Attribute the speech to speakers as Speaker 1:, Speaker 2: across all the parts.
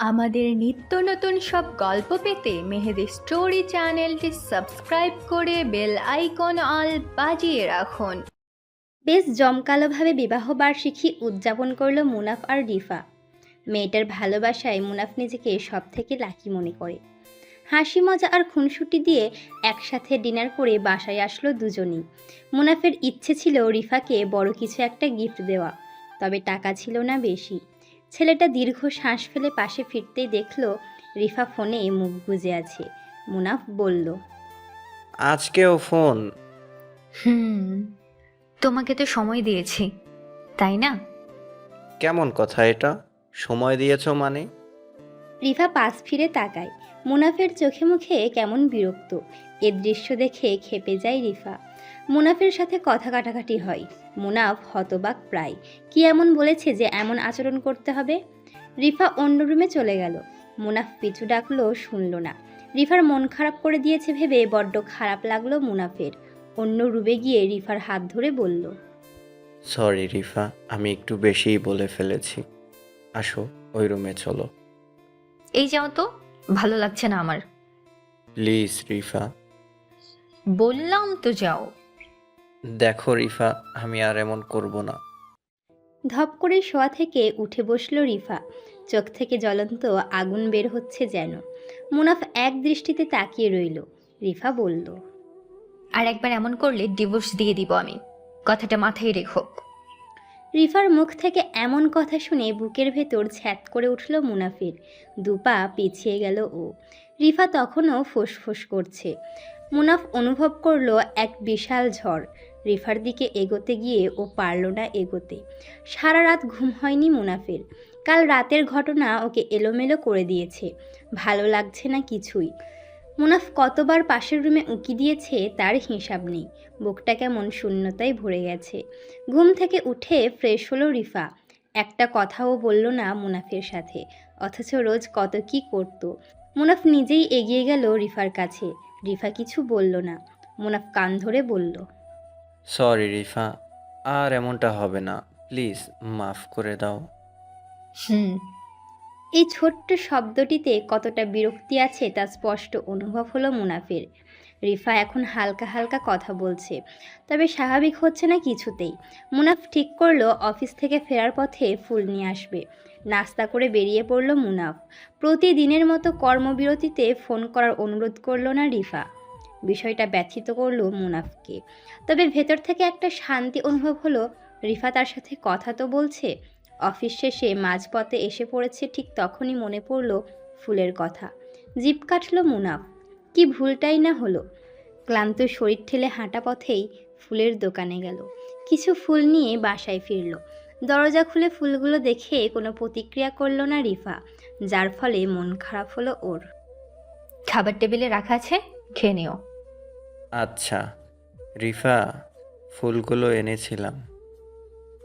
Speaker 1: আমাদের নিত্য নতুন সব গল্প পেতে মেহেদি স্টোরি চ্যানেলটি সাবস্ক্রাইব করে বেল আইকন অল বাজিয়ে রাখুন।
Speaker 2: বেশ জমকালোভাবে বিবাহ বার্ষিকী উদযাপন করল মুনাফ আর রিফা। মেয়েটার ভালোবাসায় মুনাফ নিজেকে সব থেকে লাকি মনে করে। হাসি, মজা আর খুনসুটি দিয়ে একসাথে ডিনার করে বাসায় আসলো দুজনেই। মুনাফের ইচ্ছে ছিল রিফাকে বড় কিছু একটা গিফট দেওয়া, তবে টাকা ছিল না বেশি। ছেলেটা দীর্ঘ শ্বাস ফেলে পাশে ফিরতেই দেখল রিফা ফোনে মুখ গুজে আছে। মুনাফ বলল
Speaker 3: আজকেও ফোন।
Speaker 1: হুম তোমাকে তো সময় দিয়েছি তাই না?
Speaker 3: কেমন কথা এটা? সময় দিয়েছ মানে?
Speaker 2: রিফা পাশ ফিরে তাকায়। মুনাফের চোখে মুখে কেমন বিরক্ত। এ দৃশ্য দেখে খেপে যায় রিফা। মুনাফের সাথে কথা কাটাকাটি হয়। মুনাফ হতবাক প্রায়। কি এমন বলেছে যে এমন আচরণ করতে হবে? রিফা অন্য রুমে চলে গেল। মুনাফ পিছু ডাকলো, শুনল না। রিফার মন খারাপ করে দিয়েছে ভেবে বড্ড খারাপ লাগল মুনাফের। অন্য রুমে গিয়ে রিফার হাত ধরে বলল
Speaker 3: সরি রিফা, আমি একটু বেশিই বলে ফেলেছি। আসো, ওই রুমে চলো।
Speaker 1: এই যাও তো ভালো লাগছে না আমার।
Speaker 3: প্লিজ রিফা।
Speaker 1: বললাম তো যাও।
Speaker 3: দেখো রিফা আমি আর এমন করব না।
Speaker 2: ধপ করে শোয়া থেকে উঠে বসল রিফা। চোখ থেকে জ্বলন্ত আগুন বের হচ্ছে যেন। মুনাফ এক দৃষ্টিতে তাকিয়ে রইল। রিফা বলল
Speaker 1: আর একবার এমন করলে ডিভোর্স দিয়ে দিব আমি। কথাটা মাথায় রেখো।
Speaker 2: রিফার মুখ থেকে এমন কথা শুনে বুকের ভেতর ছ্যাত করে উঠল মুনাফের। দুপা পিছিয়ে গেল ও। রিফা তখনও ফোঁস করছে। মুনাফ অনুভব করল এক বিশাল ঝড়। রিফার দিকে এগোতে গিয়ে ও পারল না এগোতে। সারা রাত ঘুম হয়নি মুনাফের। কাল রাতের ঘটনা ওকে এলোমেলো করে দিয়েছে। ভালো লাগছে না কিছুই। মুনাফ কতবার পাশের রুমে উঁকি দিয়েছে তার হিসাব নেই। বুকটা কেমন শূন্যতায় ভরে গেছে। ঘুম থেকে উঠে ফ্রেশ হলো রিফা। একটা কথাও বলল না মুনাফের সাথে। অথচ রোজ কত কি করত। মুনাফ নিজেই এগিয়ে গেল রিফার কাছে। রিফা কিছু বলল না। মুনাফ কান ধরে বলল
Speaker 3: সরি রিফা আর এমনটা হবে না। প্লিজ মাফ করে দাও।
Speaker 1: হুম।
Speaker 2: এই ছোট্ট শব্দটিতে কতটা বিরক্তি আছে তা স্পষ্ট অনুভব হলো মুনাফের। রিফা এখন হালকা হালকা কথা বলছে, তবে স্বাভাবিক হচ্ছে না কিছুতেই। মুনাফ ঠিক করল অফিস থেকে ফেরার পথে ফুল নিয়ে আসবে। নাস্তা করে বেরিয়ে পড়ল মুনাফ। প্রতিদিনের মতো কর্মবিরতিতে ফোন করার অনুরোধ করল না রিফা। বিষয়টা ব্যথিত করল মুনাফকে। তবে ভেতর থেকে একটা শান্তি অনুভব হলো। রিফা তার সাথে কথা তো বলছে অফিস শেষে মাঝপথে এসে পড়েছে ঠিক তখনই মনে পড়ল ফুলের কথা। জিপ কাটল মুনাফ কি ভুলটাই না হলো? ক্লান্ত শরীর ঠেলে হাঁটা পথেই ফুলের দোকানে গেল। কিছু ফুল নিয়ে বাসায় ফিরল। দরজা খুলে ফুলগুলো দেখে কোনো প্রতিক্রিয়া করল না রিফা যার ফলে মন খারাপ হলো ওর।
Speaker 1: খাবার টেবিলে রাখা আছে? খেয়ে নিও।
Speaker 3: আচ্ছা। রিফা ফুলগুলো এনেছিলাম।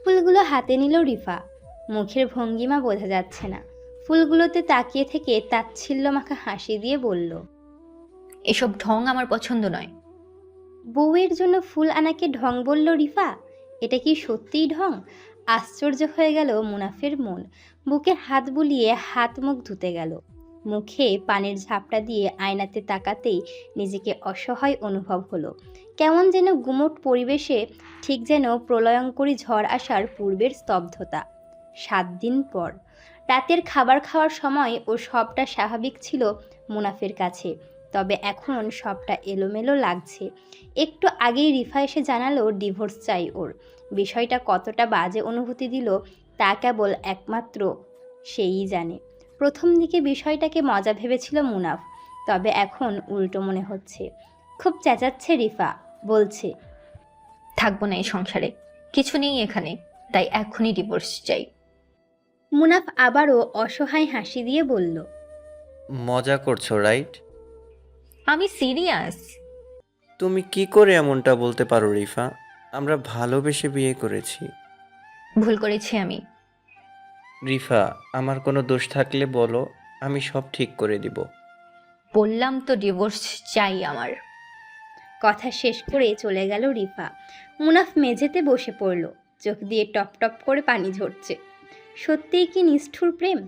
Speaker 2: ফুলগুলো হাতে নিল রিফা। মুখের ভঙ্গিমা বোঝা যাচ্ছে না। ফুলগুলোতে তাকিয়ে থেকে তাচ্ছিল্য মাখা হাসি দিয়ে বলল
Speaker 1: এসব ঢং আমার পছন্দ নয়।
Speaker 2: বউয়ের জন্য ফুল আনাকে ঢং বলল রিফা এটা কি সত্যিই ঢং? আশ্চর্য হয়ে গেল মুনাফের মন। বুকে হাত বুলিয়ে হাত মুখ ধুতে গেল। মুখে পানির ঝাপটা দিয়ে আয়নাতে তাকাতেই নিজেকে অসহায় অনুভব হলো। কেমন যেন গুমট পরিবেশে ঠিক যেন প্রলয়ঙ্করী ঝড় আসার পূর্বের স্তব্ধতা। সাত দিন পর। রাতের খাবার খাওয়ার সময় ও সবটা স্বাভাবিক ছিল মুনাফের কাছে। তবে এখন সবটা এলোমেলো লাগছে। একটু আগেই রিফা এসে জানালো ডিভোর্স চাই ওর। বিষয়টা কতটা বাজে অনুভূতি দিল তা কেবল একমাত্র সেই জানে। প্রথম দিকে বিষয়টাকে মজা ভেবেছিল মুনাফ, তবে এখন উল্টো মনে হচ্ছে। খুব চেঁচাচ্ছে রিফা, বলছে,
Speaker 1: থাকব না এই সংসারে। কিছু নেই এখানে, তাই এখনই ডিভোর্স চাই।
Speaker 2: মুনাফ আবারও অসহায় হাসি দিয়ে বলল
Speaker 3: মজা করছ রাইট?
Speaker 1: আমি সিরিয়াস।
Speaker 3: তুমি কি করে এমনটা বলতে পারো রিফা? আমরা ভালোবেসে বিয়ে করেছি।
Speaker 1: ভুল করেছি আমি।
Speaker 3: রিফা আমার কোনো দোষ থাকলে বলো আমি সব ঠিক করে দিব।
Speaker 1: বললাম তো ডিভোর্স চাই আমার।
Speaker 2: কথা শেষ করে চলে গেল রিফা। মুনাফ মেঝেতে বসে পড়ল চোখ দিয়ে টপ টপ করে পানি ঝরছে। সত্যিই কি নিষ্ঠুর প্রেম?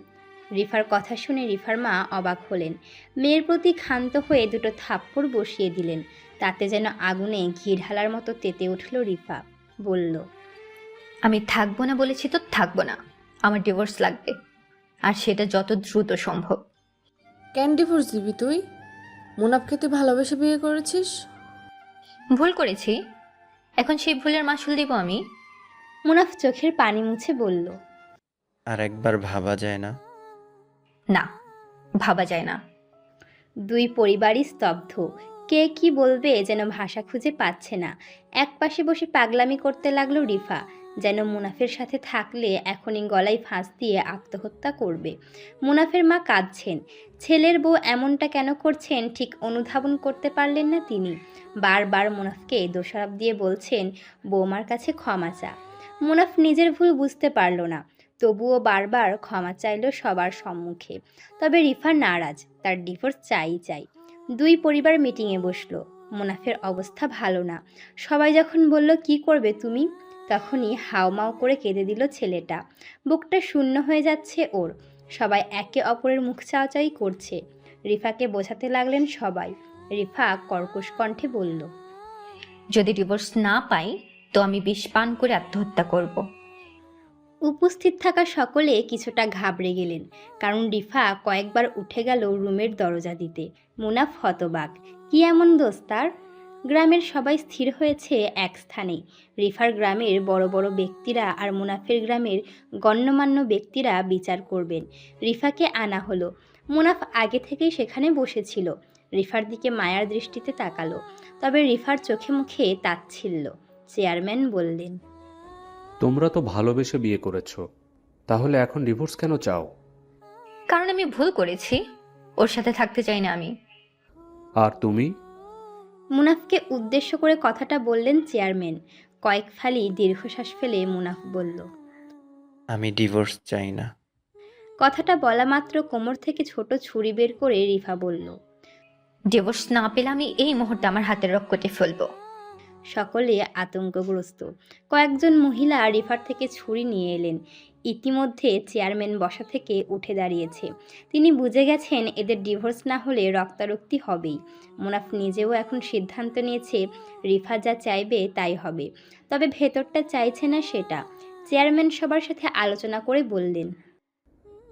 Speaker 2: রিফার কথা শুনে রিফার মা অবাক হলেন। মেয়ের প্রতি ক্ষান্ত হয়ে দুটো থাপ্পড় বসিয়ে দিলেন। তাতে যেন আগুনে ঘি ঢালার মতো তেতে উঠল রিফা। বলল
Speaker 1: আমি থাকব না বলেছি তো থাকব না। আমার ডিভোর্স লাগবে। আর সেটা যত দ্রুত সম্ভব।
Speaker 4: কেন ডিভোর্স দিবি তুই? মুনাফকে তুই ভালোবেসে বিয়ে করেছিস?
Speaker 1: ভুল করেছি। এখন সেই ভুলের মাসুল দিব আমি?
Speaker 2: মুনাফ চোখের পানি মুছে বলল
Speaker 3: আর একবার ভাবা যায় না।
Speaker 1: না, ভাবা যায় না।
Speaker 2: দুই পরিবারই স্তব্ধ। কে কি বলবে যেন ভাষা খুঁজে পাচ্ছে না। এক পাশে বসে পাগলামি করতে লাগল রিফা, যেন মুনাফের সাথে থাকলে এখনই গলায় ফাঁস দিয়ে আত্মহত্যা করবে। মুনাফের মা কাঁদছেন। ছেলের বউ এমনটা কেন করছেন ঠিক অনুধাবন করতে পারলেন না তিনি। বারবার মুনাফকে দোষারোপ দিয়ে বলছেন, বৌমার কাছে ক্ষমা চা। মুনাফ নিজের ভুল বুঝতে পারল না। তবুও বারবার ক্ষমা চাইল সবার সম্মুখে। তবে রিফা নারাজ, তার ডিভোর্স চাই চাই। দুই পরিবার মিটিংয়ে বসল। মুনাফের অবস্থা ভালো না। সবাই যখন বলল, কি করবে তুমি? তখনই হাওমাও করে কেঁদে দিল ছেলেটা। বুকটা শূন্য হয়ে যাচ্ছে ওর। সবাই একে অপরের মুখ চাওয়াচাই করছে। রিফাকে বোঝাতে লাগলেন সবাই। রিফা কর্কশ কণ্ঠে বলল,
Speaker 1: যদি ডিভোর্স না পাই, তো আমি বিষ পান করে আত্মহত্যা করব।
Speaker 2: উপস্থিত থাকা সকলে কিছুটা ঘাবড়ে গেলেন, কারণ রিফা কয়েকবার উঠে গেল রুমের দরজা দিতে। মুনাফ হতবাক, কি এমন দোস্তার গ্রামের সবাই স্থির হয়েছে এক স্থানে। রিফার গ্রামের বড় বড় ব্যক্তিরা আর মুনাফের গ্রামের গণ্যমান্য ব্যক্তিরা বিচার করবেন। রিফাকে আনা হলো। মুনাফ আগে থেকেই সেখানে বসেছিল। রিফার দিকে মায়ার দৃষ্টিতে তাকালো, তবে রিফার চোখে মুখে তাচ্ছিল্য। চেয়ারম্যান বললেন
Speaker 5: তোমরা তো ভালোবেসে বিয়ে করেছ। তাহলে এখন ডিভোর্স কেন চাও?
Speaker 1: কারণ আমি ভুল করেছি। ওর সাথে থাকতে চাই না আমি।
Speaker 5: আর তুমি?
Speaker 2: মুনাফকে উদ্দেশ্য করে কথাটা বললেন চেয়ারম্যান। কয়েক ফালি দীর্ঘশ্বাস ফেলে মুনাফ বলল
Speaker 3: আমি ডিভোর্স চাই না।
Speaker 2: কথাটা বলা মাত্র কোমর থেকে ছোট ছুরি বের করে রিফা বলল
Speaker 1: ডিভোর্স না পেলে আমি এই মুহূর্তে আমার হাতের রক কেটে ফেলব।
Speaker 2: সকলে আতঙ্কগ্রস্ত। কয়েকজন মহিলা রিফার থেকে ছুরি নিয়ে এলেন। ইতিমধ্যে চেয়ারম্যান বসা থেকে উঠে দাঁড়িয়েছে। তিনি বুঝে গেছেন এদের ডিভোর্স না হলে রক্তারক্তি হবেই। মুনাফ নিজেও এখন সিদ্ধান্ত নিয়েছে, রিফা যা চাইবে তাই হবে। তবে ভেতরটা চাইছে না সেটা। চেয়ারম্যান সবার সাথে আলোচনা করে বললেন,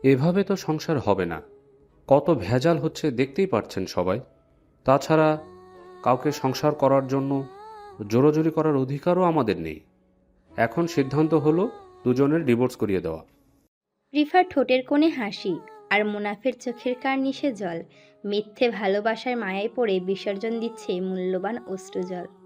Speaker 5: এভাবে তো সংসার হবে না। কত ভেজাল হচ্ছে দেখতেই পারছেন সবাই। তাছাড়া কাউকে সংসার করার জন্য জোরাজুরি করার অধিকারও আমাদের নেই। এখন সিদ্ধান্ত হলো দুজনের ডিভোর্স করিয়ে দেওয়া।
Speaker 2: রিফার ঠোঁটের কোণে হাসি আর মুনাফের চোখের কার কার্নিশে জল। মিথ্যে ভালোবাসার মায়ায় পড়ে বিসর্জন দিচ্ছে মূল্যবান অশ্রুজল।